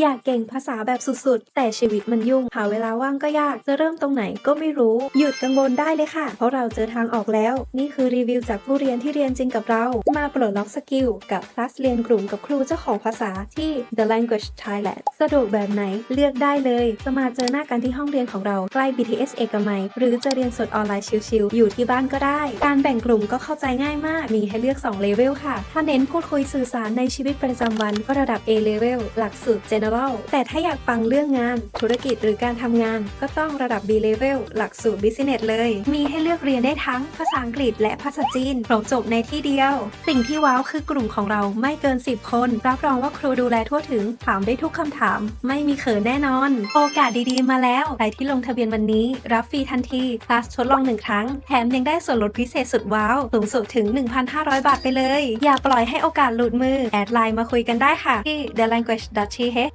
อยากเก่งภาษาแบบสุดๆ แต่ชีวิตมันยุ่ง หาเวลาว่างก็ยาก จะเริ่มตรงไหนก็ไม่รู้ หยุดกังวลได้เลยค่ะ เพราะเราเจอทางออกแล้ว นี่คือรีวิวจากผู้เรียนที่เรียนจริงกับเรา มาปลดล็อกสกิลกับคลาสเรียนกลุ่มกับครูเจ้าของภาษาที่ The Language Thailand สะดวกแบบไหนเลือกได้เลยจะมาเจอหน้ากันที่ห้องเรียนของเราใกล้ BTS เอกมัย หรือจะเรียนสดออนไลน์ชิลๆอยู่ที่บ้านก็ได้ การแบ่งกลุ่มก็เข้าใจง่ายมาก มีให้เลือก2เลเวลค่ะ ถ้าเน้นพูดคุยสื่อสารในชีวิตประจำวันก็ระดับ A level หลักสูตร General แต่ถ้าอยากฟังเรื่องงาน ธุรกิจหรือการทำงาน ก็ต้องระดับ B level หลักสูตร Business เลย มีให้เลือกเรียนได้ทั้งภาษาอังกฤษและภาษาจีนครบจบในที่เดียว สิ่งที่ว้าวคือกลุ่มของเราไม่เกิน 10 คน รับรองว่าครูดูแลทั่วถึง ถามได้ทุกคำถาม ไม่มีเขินแน่นอน โอกาสดีๆ มาแล้วใครที่ลงทะเบียนวันนี้ รับฟรีทันทีคลาสทดลองหนึ่งครั้ง แถมยังได้ส่วนลดพิเศษสุดว้าวสูงสุดถึง 1,500 บาทไปเลย อย่าปล่อยให้โอกาสหลุดมือ แอดไลน์มาคุยกันได้ค่ะที่ thelanguage.th